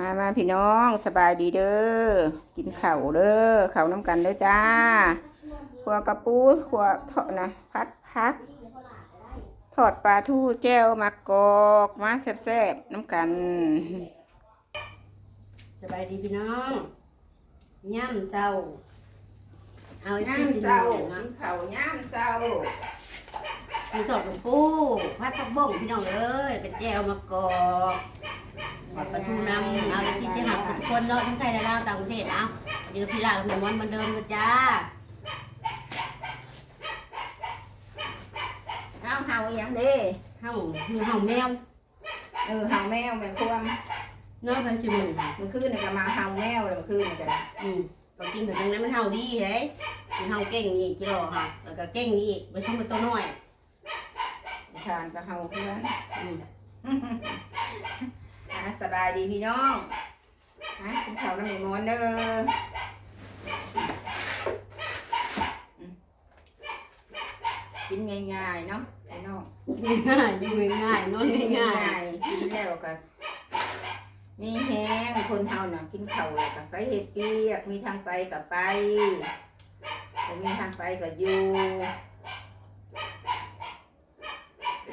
มามาพี่น้องสบายดีเด้อ กินข้าวเด้อข้าวน้ำกันเด้อจ้าขัวกระปูขัวทอดนะพัดพัก ทอดปลาทูแจ้วมะกอกมาแซ่บๆน้ำกัน สบายดีพี่น้องย่ำเจ้าเอาไอ้ย่าที่มกินเศร้านะกินข้าวย่ามเศร้า มีสดกับปูพัดผักบ้งพี่น้องเอ้ยเป็นแจวมะกอกหอดปลาทูน้ำเอาไอ้ที่เสียหักทุกคนเนาะทั้งไทยและลาวต่างประเทศเอาเดี๋ยวพี่ลากับหมูมันเหมือนเดิมกันจ้าเอาเห่าอหย่างเด้เฮาเฮาแมวเออเห่าแมวเหมือนควมเนาะพันชิมึงค่ะเมื่อคืนนี่ก็มาเห่าแมวเลยเมื่อคืนนี่ก็ได้อืมก็กินแบบนั้นมันเฮาดีเลยมันเฮาเก่งนี่จิโร่ค่ะแล้วก็เก่งนี่อีกมันช่างเป็นตัวน้อย ทานก็เห่าเพื่อนอืมอะสบายดีพี่น้องฮะกินข้าวน้ำหมูมอนเด้ออืมกินง่ายๆเนาะพี่น้องง่ายๆอยู่ง่ายๆนอนง่ายๆกินแล้วก็มีแห้งคนเฮาน่ะกินข้าวแล้วก็ไปเฮ็ดเปียกมีทางไปก็ไปบ่มีทางไปก็อยู่เดี๋ยว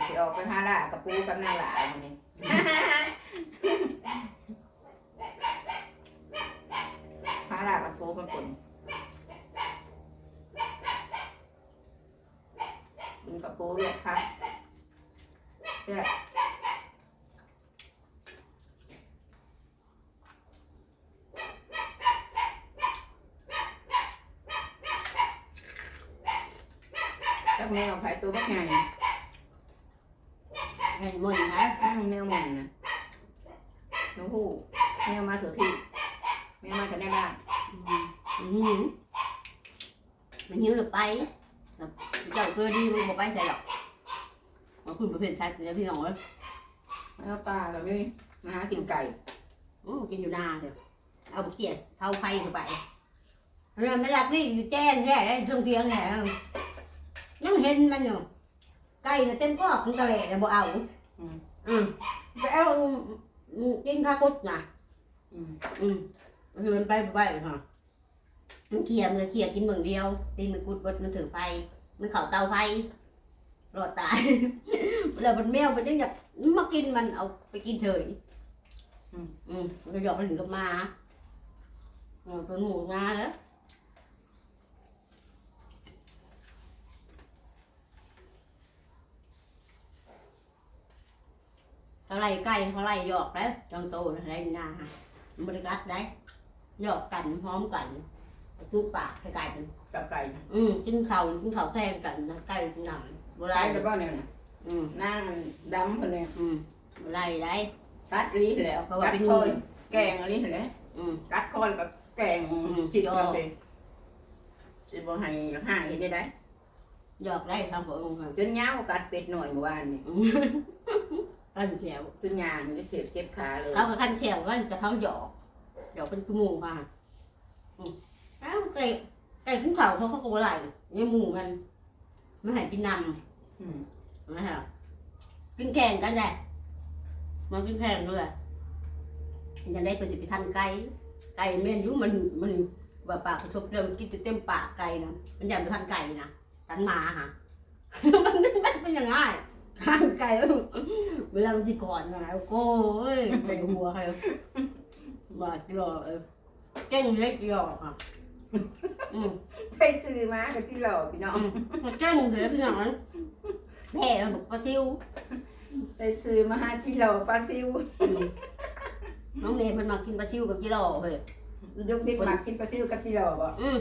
สิออกไปหาล่ากับปูกับนางหลามื้อนี้ หาล่ากับปูมันปุ่นกินกับปูลวกผักแซ่บจักแมวไผตัวบักใหญ่ ห้มึนนะอืมแมวเหมุนนะหนูหูแมวมาถือที่แมวมาแต่ในบ้านมันหิวมันหิวเลยไปเจ้าเคยดีมึงบอกไปใช่หรอกมาคุณประเภทชัดเลยพี่น้องเอ้ยแมวป่ากับนี่มาหากินไก่โอ้กินอยู่นาเดี๋ยวเอาเกียร์เท้าไฟเข้าไปมันไม่รักนี่อยู่แจ้งแค่ช่วงเทียงแค่ยังเห็นมันอยู่ ไก่เนี่ยเต็มกอกทั้งตะแหล่เนี่ยบ่เอาอืมไปเอากินข้าวกุดนะอืมอืมคือมันไปไปค่ะมันเขี่ยมือเขี่ยกินเมืองเดียวตีนมันกุดบดมันถือไฟมันเข่าเตาไฟรอดตาย แล้วมันแมวมันยังแบบมากินมันเอาไปกินเฉยอืมมันก็หยอกมันถึงกับมาอืมเป็นหมูงาแล้ว เขาไล่ไก่เขาไล่หยอกแล้วจังโตอะไรนี่นาฮะบริการได้หยอกกันพร้อมกันทุกปากให้กลายเป็นกับไก่นะอืมกินข้าวกินข้าวแทนกันนะใกล้กินหนังโบราไก่ณกับบ้านเนี่ยนะอืมนั่งดำคนเนี่ยอืมโบราณได้ กัดลีแล้วเพราะว่ากัดเป็นคอยแกงอันนี้แหละอืม กัดคอยแล้วก็แกงอืมสิบยอเปอร์เซ็นต์สิบ่ให้หายได้ได้หยอกได้ทำหัวองค์ค่ะจนยาวกัดเป็ดหน่อยเมื่อวานนี่ อืม ขั้นแถวจนยางนี่เจ็บเจ็บขาเลยเขาก็ขั้นแถวว่าจะเขาหยอกหยอกเป็นขโมูค่ะอืมเอ้าไก่ไก่ขึ้นเขาเขาเขาโกอะไรเนี่ยหมูมันไม่ให้กินนำอืมไม่ใช่หรอกินแข่งกันได้มันกินแข่งด้วยมันจะได้เป็นสิบไปทันไก่ไก่แม่นอยุมันมันว่าปากกระชบเดิมนกินจนเต็มปากไก่นะมันอยากไปทันไก่นะทันหมาฮะมันมันเป็นอยังไง ทันไก่แล้วเวลามันจะก่อนนะโก้ยใจหัวใครว่าจิรอเออเก่งเล็กหยอกอะอืมใช่ชื่อมากับที่หล่อพี่น้องอืมมันเก่งเลยพี่น้องแพ้มันบอกปลาซิวใช่ชื่อมาหาที่หล่อปลาซิวอืมน้องเนยเพิ่นมากินปลาชิวกับจิโร่เฮ้ยยกดิบมากินปลาซิวกับที่หล่อบ่อืม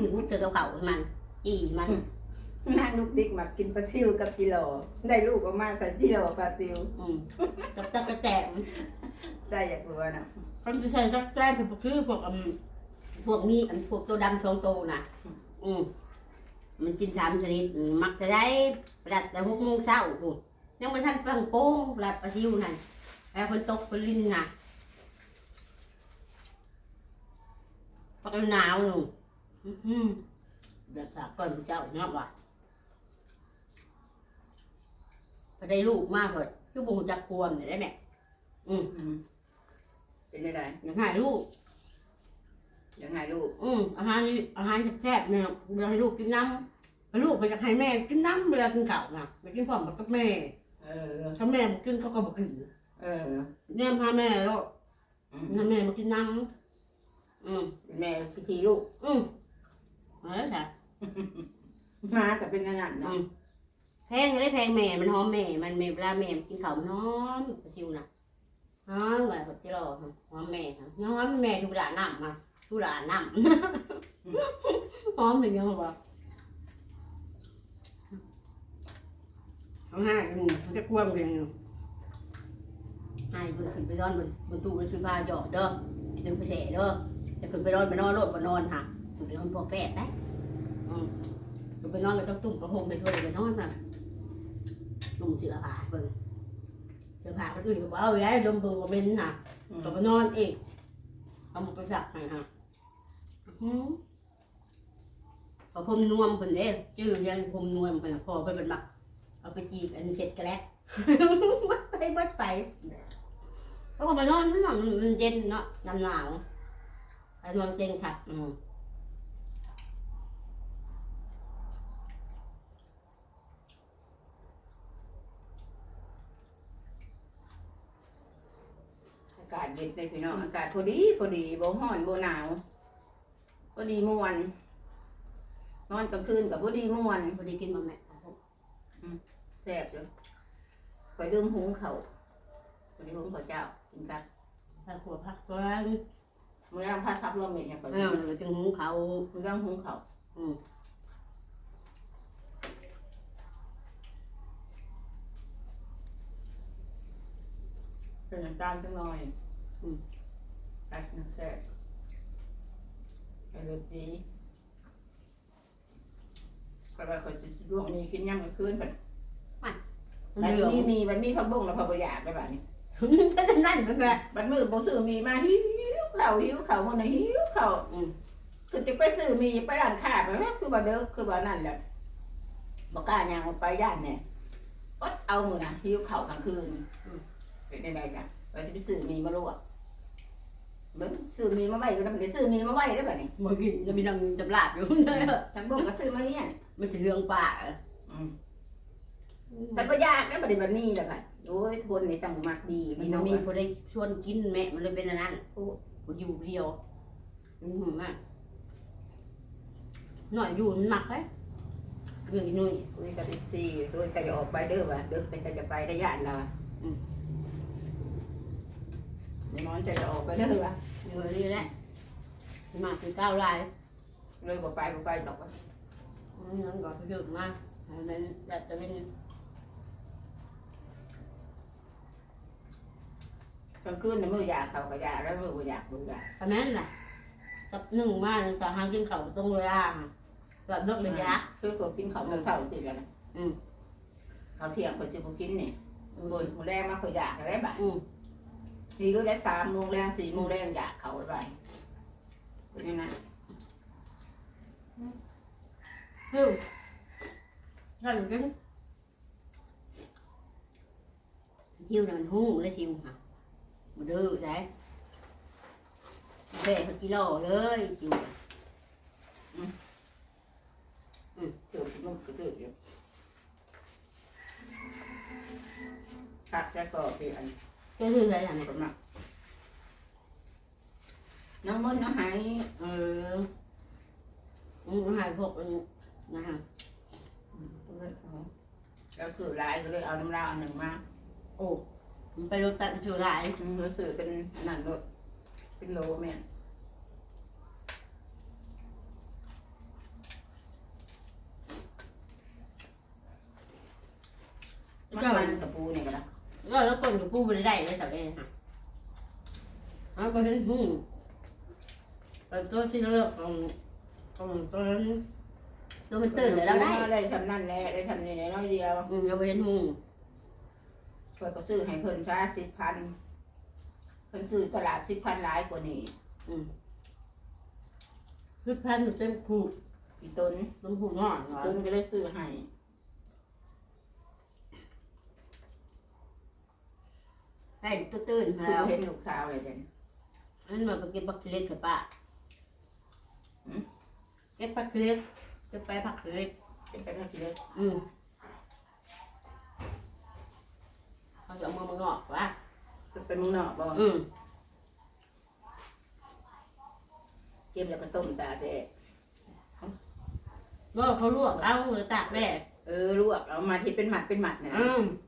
กินหุ้เจอกับเขามัน จีมัน นางลูกดิกมากินปลาซิวกับจิหล่อได้ลูกออกมาใส่จิหล่อปลาซิวอืมกับตะกะแตมได้อยากรู้นะเขาจะใส่ตักแต้มเป็นพวกคือพวกอืมพวกมีอันพวกตัวดำสองตัวน่ะ อืมมันกินสามชนิดอืมมักจะได้ประดับแต่หกโมงเช้าพู้นยังไม่ทันฟังโป้งประดับปลาซิวนั่นแล้วคนตกคนลินน่ะปักหนาวหนูอื้อหือเดือดสาก่อนเจ้าเนาะว่ะ ก็ได้ลูกมากเลยคือบูจักควมเนี่ยได้ไหมอืมไปเป็นยังไงอยากให้ลูกยังไงลูก อืมอาหารอาหารแซ่บๆเนี่ยเวลาให้ลูกกินน้ำลูกไปอยากให้แม่กินน้ำเวลากินข้าวนะไปกินพร้อมกับแม่ เออถ้าแม่บ่กินเขาก็บอกกินเออแม่พาแม่แล้วอืมถ้าแม่มากินน้ำอืมแม่ทีทีลูก อืมเออค่ะมาแต่เป็นขนาดอืเนาะม แพงก็ได้แพงแม่ มันหอมแม่ มันเวลาแม่กินข้าวมันหอมกระชิวนะหอมแบบจิโร่หอมแม่ค่ะหอมแม่ทุกด่านน้ำมาทุกด่านน้ำหอมถึงยังบอกเอาห้าอืมมันจะกว้างเพียงให้เพิ่นขึ้นไปนอนบนบนตู้บนสุภาหยอดเด้อจึงไปแฉเด้อจะขึ้นไปนอนไปนอนโลดไปนอนค่ะขึ้นไปนอนพวกแปดได้อืมขึ้น ไปนอนก็ต้องตุ้มกระหงไปช่วยไปนอนน่ะตุ้มเสือผ้าเบิ่งเสือผ้าคนอื่นก็บอกเอาไว้ดมเบิ่งว่าเป็นค่ะอืมก็ไปนอนเองเอาหมกไปสักให้ค่ะอื้อหือพอผมนวมเพิ่นเด้ชื่อยังผมนวมเพิ่นน่ะพอเพิ่นเป็นมักเอาไปจีบอันเช็ดกระแลกวัดไปวัดไปแล้วก็ไปนอนข้างนอกมันมันเย็นเนาะน้ำหนาวไปนอนเจงฉัดอืมากาศเย็นเลยพี่น้องอากาศพอดีพอดีบ่ร้อนบ่หนาวพอดีม่วนนอนกลางคืนกับพอดีม่วนพอดีกินมาแม่แซ่บอยู่คอยลืมหุงเขาวพอดีหุงข้าวเจ้ากินกับถ้าขัวพักก็มื้อแรงพัดพับรวมเนี่ยคอยเออมันจึงหุงเขาวมื้อแรงหุงเขาวอืม เป็นน้ำตาลจังหน่อยตัดน้ำแซ่บกระเลือดีก็ว่าเขาจะลวกมีกินย่ำกลางคืนบัดมันบัดเหลืองนี้มีบัดมีผักบุ้งแล้วผักบะหยาดไปบัดนี้ก็จะนั่นก็แหละบัดมือบ่ซื้อมีมาหิวข้าวหิวข้าวมื้อนี้หิวข้าวอืมคือจะไปซื้อมีไปร้านค้าไปว่าคือบ่เด้อคือบ่นั่นแหละบ่กล้าย่างออกไปย่านแน่อดเอามื้อน่ะหิวข้าวกลางคืน เป็นได้จ้ะว่าสิไปซื้อมีมาลวกเบิ่งซื้อมีมาไว้ก็ได้ซื้อมีมาไว้ได้อบัดนี้เมื่อกี้จะมีนังจำลาบอยู่ผักบุ้งก็ซื้อมาเนี่ยมันจะเรื่องป่าอืมแต่บ่ยากได้อบัดนี้บัดนี้แหละบัดโอ้ยทนนี่จังมักดีมันี่นเนาะมีคนได้ชวนกินแม่มันเลยเป็นอันนั้นกูอยู่เดียวอืมมากหน่อยอยู่มันหมักไหมเรื่องอีนุ่ยคุยกับอีซี่คุยก็จะออกไปเด้อว่ะเด้อไปจะจะไปได้ย่านเราอะอืมเดี๋ยว น้องจะจะออกไปเด้อว่ะอยู่นี่แหละมาคือก้าวลายเลยบ่ไปบ่ไปดอกว่ะนั่นก็คือเยอะมากอันนั้นอยากจะเป็นกลางคืนน่ะมื้อยากเขาก็อยากแล้วมื้อบ่อยากบ่อยากอันนั้นแหละกับหนึ่งมาสองหางกินเขาตรงเวลาแบบเลิกเลยยะคือเขากินข้าวมื้อเช้าสิแล้วนะอืมข้าวเที่ยงเขาสิบ่กินนี่บ่นมื้อแรงมาเขาอยากอะไรบัดอืม นี่ก็ได้3โมงแรง4โมงแรงอยากเขาบัดเป็นยังไงคือถ้าอยู่กันชิวเนี่ยมันหุ้งเลยชิวค่ะมาดื้อได้แบกกิโลเลยชิวเดี๋ยวกินนมกระตืออยู่คักจะสอบสิอันก็คืออะไรล่ะเนี่ยคนน่ะน้องมน ต์น้องหายเอออืมหายพวกอันนี้นะฮะเราสื่อลายก็เลยเอาน้ำลายอันหนึ่งมาโอ้มันไปรถตัดชูหลายอืมเราสื่อเป็นนั่นรถเป็นโลแม่นมันมันกับปูนี่ก็ได้ แล้วแล้วคนกับปูไปได้เลยสักเองค่ะเอาไปเห็นหุ้งแต่ตัวที่เลือกของของตัวนั้นตัวมันตื่นเลยเราได้ได้ทำนั่นแหละได้ทำนี่น้อยเดียวอืมเราไปเห็นหุ้งเพิ่นก็ซื้อให้เพิ่นซะสิบพันเพิ่นซื้อตลาดสิบพันหลายกว่านี้คือพันอยู่เต็มคูอีต้นต้นหูงอนเหรอต้นก็เลยซื้อให้ ให้ตัวตื่นมาคือแล้วเห็นลูกสาวเลยเป็นนั่นมาไปเก็บผักเล็กกับป้าเก็บผักเล็กเก็บไปผักเล็กเป็นไปได้กี่เล็กอืมเขาจะเอามือมางอกวะจะไปเมึงนอกบ่อืมเก็บแล้วก็ต้มตาแดดเมื่อเขาลวกเอาหรือตากแดดเออลวกเอามาที่เป็นหมัดเป็นหมัดเนี่ยอืมเ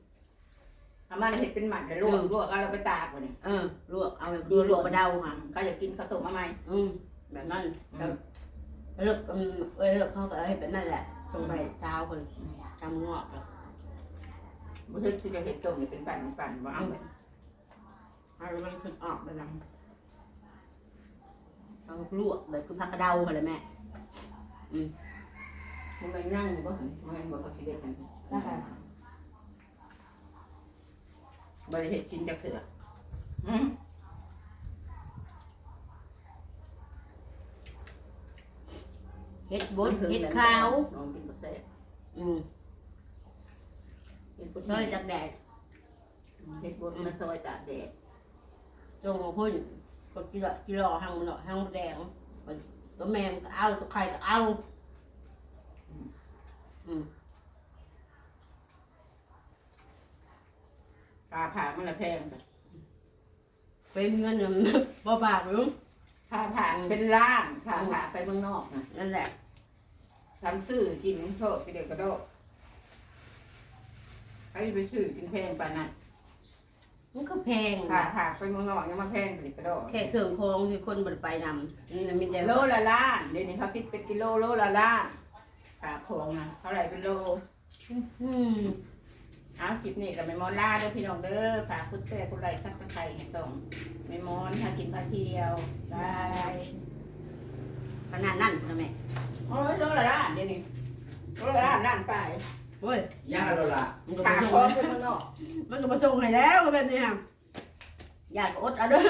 อามาเห็ดเป็นหมัดแล้วลวกลวกเอาเราไปตากวะนี่เออลวกเอาแบบคือลวกกระเดาค่ะเขาอยากกินข้าวต้มมาไหมอืมแบบนั้นแล้วเลิกอืมเออเลิกเขาก็ให้แบบนั้นแหละตรงไปเช้าคนจำงอกแล้วบ่ใช่ที่จะเห็ดต้มนี่เป็นปั่นปั่นว่าเอาไปเอามันขึ้นออกไปนำเอาลวกแบบคือผักกระเดาอะไรแม่มันไม่นั่งบ่เห็นมันไม่บอกว่ากี่เล็กกันนะคะ บ่ได้เห็ดกินจากเสืออืมเห็ดบดเห็ดขาวน้องกินก็แซ่บอืมกินพุทช่วยจากแดดเห็ดบดมาซอยตากแดดจงพุ่นก็กิโลกิโลหังมันหน่อยหังแดงตัวแมงก็เอาตัวไข่ก็เอาอืม ปลาผามันละแพงค่ะเป็นเงินมันบ่บาทหรือปลาผาเป็นล้านปลาผาไปเมืองนอกนะนั่นแหละทำซื้อกินโชคกินเด็กกระโดดใครไปซื้อกินแพงปานนั้นมันก็แพงปลาผาไปเมืองนอกยังมาแพงกินเด็กกระโดดแค่เครื่องคองที่คนบไดไปนำนี่นะมีแต่โลละล้านเดี๋ยวนี้เขาคิดเป็นกิโลโลละล้านปลาโขงนะเท่าไหร่เป็นโล อืม เอาคลิปนี้กับแม่มอนล่าเด้อพี่น้องเด้อฝากคุณแซ่คุณไรซักตะไคร้ให้ส่งแม่มอนถ้ากินพาเที่ยวบายขนาดนั้นนะแม่โอ้ยโลละล้านเดี๋ยวนี้โลละล้านล้านไปโอ้ยย่างเราละมันก็ขามาคส่องไปเมืองนอกมันก็มาส่งให้แล้วก็แบบนี้อยากอดเอาเด้อ